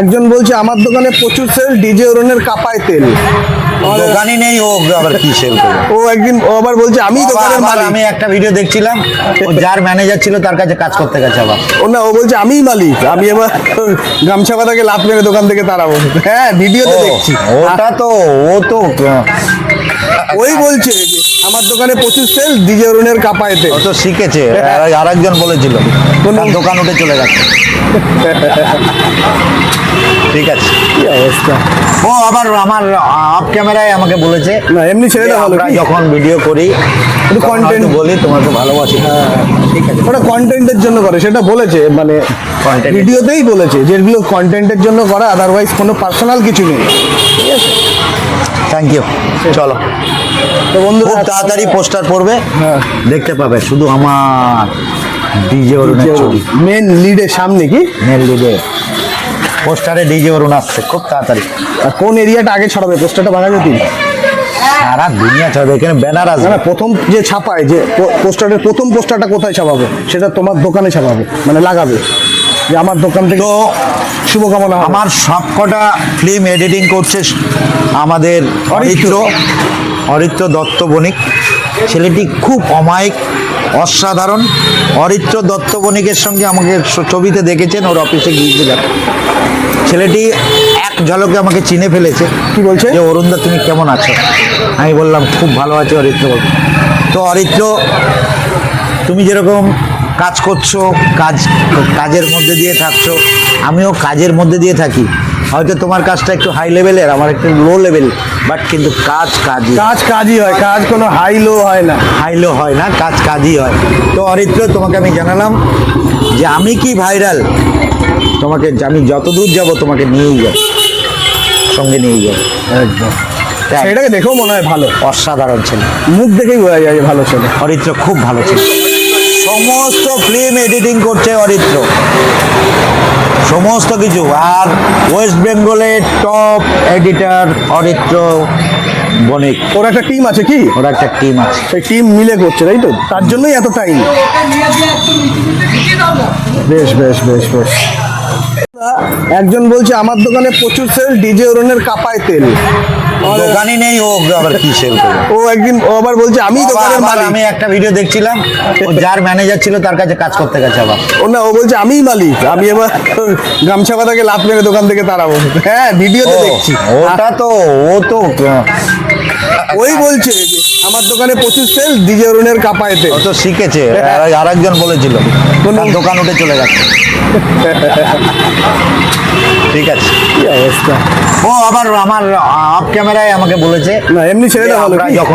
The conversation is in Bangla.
একজন বলছে আমার দোকানে প্রচুর সেল ডিজে ওরনের কাপায় তেল। দোকানই নেই ও আবার কি সেল ও একদিন ও আবার বলছে আমি দোকানের মালিক। আমি একটা ভিডিও দেখছিলাম ও যার ম্যানেজার ছিল তার কাছে কাজ করতে গেছে আবার। ও না ও বলছে আমিই মালিক আমি এবার গামছা পাতাকে লাভ মেরে দোকান থেকে তাড়াবো। হ্যাঁ ভিডিওতে দেখছি। ওটা তো ও তো ওই বলছে আমার দোকানে প্রচুর সেল ডিজে ওরনের কাপায় তেল ও তো শিখেছে। আর একজন বলেছিল কোন- তার দোকান উঠে চলে গেছে। ঠিক আছে। কি অবস্থা? ও আবার আমার অফ ক্যামেরায় আমাকে বলেছে না এমনি ছেড়ে যে দেওয়া আমরা যখন ভিডিও করি একটু হয়তো বলি তোমাকে ভালোবাসি। ঠিক আছে। ওটা কন্টেন্টের জন্য করে সেটা বলেছে মানে ভিডিওতেই বলেছে যেগুলো কন্টেন্টের জন্য করা আদারওয়াইজ কোনো পার্সোনাল কিছু নেই। ঠিক আছে থ্যাংক ইউ চলো। তো বন্ধুরা খুব তাড়াতাড়ি পোস্টার পড়বে। হ্যাঁ। দেখতে পাবে শুধু আমার ডিজে অরুণের ছবি। মেন লিডের সামনে কি? মেল লিডে পোস্টারে ডিজে অরুণ আসছে খুব তাড়াতাড়ি। আর কোন এরিয়াটা আগে ছড়াবে? পোস্টারটা বাঘা যদি সারা দুনিয়া চলবে এখানে ব্যানার না আসবে। না প্রথম যে ছাপায় যে পোস্টারের প্রথম পোস্টারটা কোথায় ছাপাবে? সেটা তোমার দোকানে ছাপাবে মানে লাগাবে। যে আমার দোকান থেকে তো শুভকামনা। আমার সবকটা ফিল্ম এডিটিং করছে আমাদের অরিত্র অরিত্র দত্ত বণিক। ছেলেটি খুব অমায়িক অসাধারণ। অরিত্র দত্ত বণিকের সঙ্গে আমাকে ছবিতে দেখেছেন ওর অফিসে গিয়েছিলাম ছেলেটি এক ঝলকে আমাকে চিনে ফেলেছে। কি বলছে? যে অরুণদা তুমি কেমন আছো? আমি বললাম খুব ভালো আছি অরিত্র বল। তো অরিত্র তুমি যেরকম কাজ করছ কাজ কাজের মধ্যে দিয়ে থাকছো আমিও কাজের মধ্যে দিয়ে থাকি। হয়তো তোমার কাজটা একটু হাই লেভেলের আমার একটু লো লেভেল বাট কিন্তু কাজ কাজই। কাজ কাজই হয় কাজ কোনো হাই লো হয় না। হাই লো হয় না কাজ কাজই হয়। তো অরিত্র তোমাকে আমি জানালাম যে আমি কি ভাইরাল তোমাকে আমি যত দূর যাব তোমাকে নিয়েই যাব সঙ্গে নিয়েই যাব একদম। সেটাকে দেখেও মনে হয় ভালো। অসাধারণ ছেলে। মুখ দেখেই বোঝা যায় ভালো ছেলে। অরিত্র খুব ভালো ছিল। সমস্ত ফিল্ম এডিটিং করছে অরিত্র। সমস্ত কিছু। আর ওয়েস্ট বেঙ্গলের টপ এডিটর অরিত্র বণিক। ওর একটা টিম আছে কি? ওর একটা টিম আছে। সেই টিম মিলে করছে তাই তো? তার জন্যই এত টাইম বেশ বেশ বেশ বেশ। একজন বলছে আমার দোকানে প্রচুর সেল ডিজে ওরনের কাপায় তেল। দোকানই নেই ও আবার কি সেল করবে ও একদিন ও আবার বলছে আমি দোকানের মালিক। আমি একটা ভিডিও দেখছিলাম ও যার ম্যানেজার ছিল তার কাছে কাজ করতে গেছে আবার। ও না ও বলছে আমিই মালিক আমি এবার গামছা পাতাকে লাভ মেরে দোকান থেকে তাড়াবো। হ্যাঁ ভিডিওতে দেখছি। ওটা তো ও তো ওই বলছে আমার দোকানে প্রচুর সেল ডিজে ওরনের কাপায় তেল ও তো শিখেছে আর একজন বলেছিল দোকান উঠে চলে গেছে। ঠিক আছে। অবস্থা ও আবার আমার অফ ক্যামেরায় আমাকে বলেছে না এমনি ছেড়ে দেওয়া? যখন